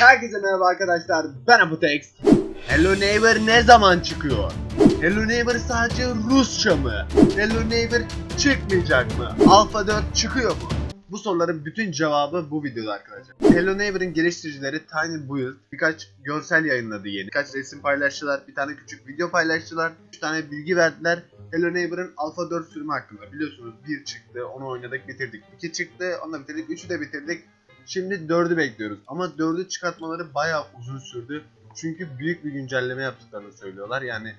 Herkese merhaba arkadaşlar. Ben Apotex. Hello Neighbor ne zaman çıkıyor? Hello Neighbor sadece Rusça mı? Hello Neighbor çıkmayacak mı? Alpha 4 çıkıyor mu? Bu soruların bütün cevabı bu videoda arkadaşlar. Hello Neighbor'ın geliştiricileri Tiny Build birkaç görsel yayınladı yeni. Birkaç resim paylaştılar, bir tane küçük video paylaştılar, 3 tane bilgi verdiler. Hello Neighbor'ın Alpha 4 sürümü hakkında biliyorsunuz 1 çıktı, onu oynadık bitirdik. 2 çıktı, onu da bitirdik, 3'ü de bitirdik. Şimdi 4'ü bekliyoruz. Ama 4'ü çıkartmaları bayağı uzun sürdü. Çünkü büyük bir güncelleme yaptıklarını söylüyorlar. Yani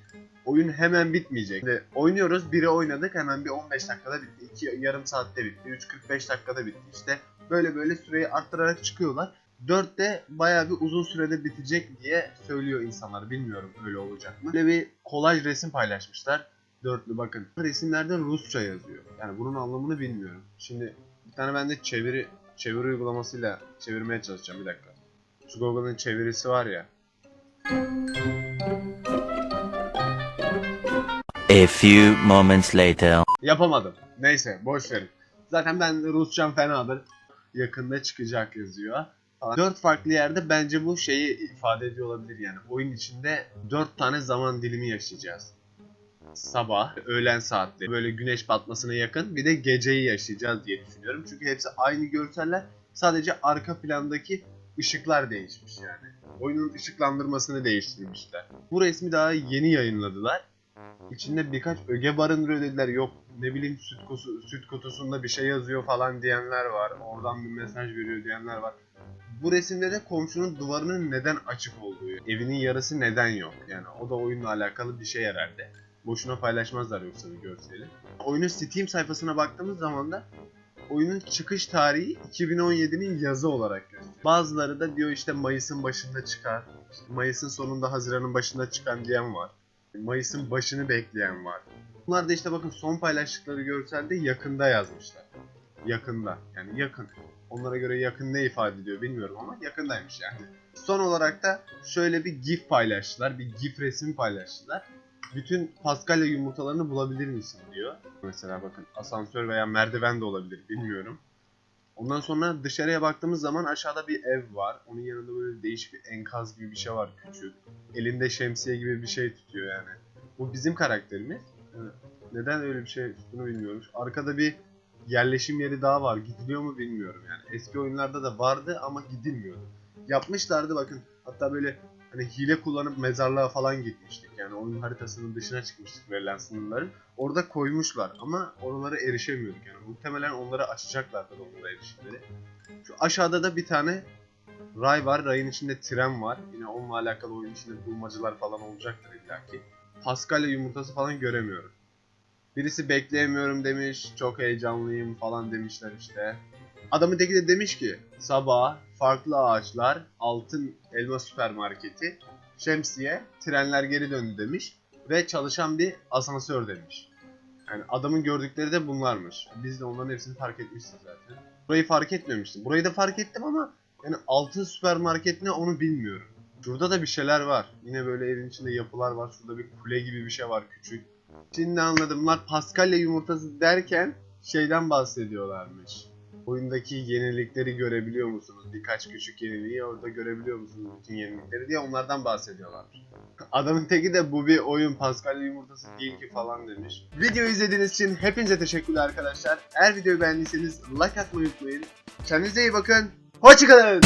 oyun hemen bitmeyecek. Şimdi oynuyoruz, biri oynadık hemen bir 15 dakikada bitti. 2 yarım saatte bitti. 3 45 dakikada bitti. İşte böyle böyle süreyi arttırarak çıkıyorlar. 4 de bayağı bir uzun sürede bitecek diye söylüyor insanlar. Bilmiyorum öyle olacak mı. Böyle bir kolaj resim paylaşmışlar. Dörtlü bakın. Resimlerde Rusça yazıyor. Yani bunun anlamını bilmiyorum. Şimdi bir tane ben de çeviri çeviri uygulamasıyla çevirmeye çalışacağım bir dakika. Şu Google'ın çevirisi var ya. A few moments later. Yapamadım. Neyse boş verin. Zaten ben Rusçam fenadır. Yakında çıkacak yazıyor. Dört farklı yerde bence bu şeyi ifade ediyor olabilir yani. Oyun içinde dört tane zaman dilimi yaşayacağız. Sabah, öğlen saatleri, böyle güneş batmasına yakın bir de geceyi yaşayacağız diye düşünüyorum. Çünkü hepsi aynı görseller. Sadece arka plandaki ışıklar değişmiş yani. Oyunun ışıklandırmasını değiştirmişler. Bu resmi daha yeni yayınladılar. İçinde birkaç öge barındırıyor dediler. Yok ne bileyim süt, kutusu, süt kutusunda bir şey yazıyor falan diyenler var. Oradan bir mesaj veriyor diyenler var. Bu resimde de komşunun duvarının neden açık olduğu, evinin yarısı neden yok. Yani o da oyunla alakalı bir şey herhalde. Boşuna paylaşmazlar yoksa bir görseli. Oyunun Steam sayfasına baktığımız zaman da oyunun çıkış tarihi 2017'nin yazı olarak gösteriyor. Bazıları da diyor işte Mayıs'ın başında çıkar. işte Mayıs'ın sonunda Haziran'ın başında çıkan diyen var. Mayıs'ın başını bekleyen var. Bunlar da işte bakın son paylaştıkları görselde yakında yazmışlar. Yakında. Yani yakın. Onlara göre yakın ne ifade ediyor bilmiyorum ama yakındaymış yani. Son olarak da şöyle bir gif paylaştılar. Bir gif resmi paylaştılar. Bütün Paskalya yumurtalarını bulabilir misin diyor. Mesela bakın asansör veya merdiven de olabilir bilmiyorum. Ondan sonra dışarıya baktığımız zaman aşağıda bir ev var. Onun yanında böyle değişik bir enkaz gibi bir şey var küçük. Elinde şemsiye gibi bir şey tutuyor yani. Bu bizim karakterimiz. Neden öyle bir şey tuttuğunu bilmiyorum. Arkada bir yerleşim yeri daha var. Gidiliyor mu bilmiyorum yani. Eski oyunlarda da vardı ama gidilmiyordu. Yapmışlardı bakın. Hatta böyle hani hile kullanıp mezarlığa falan gitmiştik. Yani oyun haritasının dışına çıkmıştık verilen sınırların. Orada koymuşlar ama oralara erişemiyorduk yani. Muhtemelen onları açacaklardır onlara erişimleri. Şu aşağıda da bir tane ray var. Rayın içinde tren var. Yine onunla alakalı oyun içinde bulmacılar falan olacaktır illaki. Paskalya yumurtası falan göremiyorum. Birisi bekleyemiyorum demiş, çok heyecanlıyım falan demişler işte. Adamın teki de demiş ki sabah farklı ağaçlar, altın elma süpermarketi, şemsiye, trenler geri döndü demiş ve çalışan bir asansör demiş. Yani adamın gördükleri de bunlarmış. Biz de onların hepsini fark etmişiz zaten. Burayı fark etmemiştim. Burayı da fark ettim ama yani altın süpermarket ne onu bilmiyorum. Şurada da bir şeyler var. Yine böyle evin içinde yapılar var. Şurada bir kule gibi bir şey var küçük. Şimdi anladım. Bunlar Paskalya yumurtası derken şeyden bahsediyorlarmış. Oyundaki yenilikleri görebiliyor musunuz? Birkaç küçük yeniliği orada görebiliyor musunuz bütün yenilikleri diye onlardan bahsediyorlarmış. Adamın teki de bu bir oyun Paskalya yumurtası değil ki falan demiş. Video izlediğiniz için hepinize teşekkürler arkadaşlar. Eğer videoyu beğendiyseniz like atmayı unutmayın. Kendinize iyi bakın. Hoşçakalın.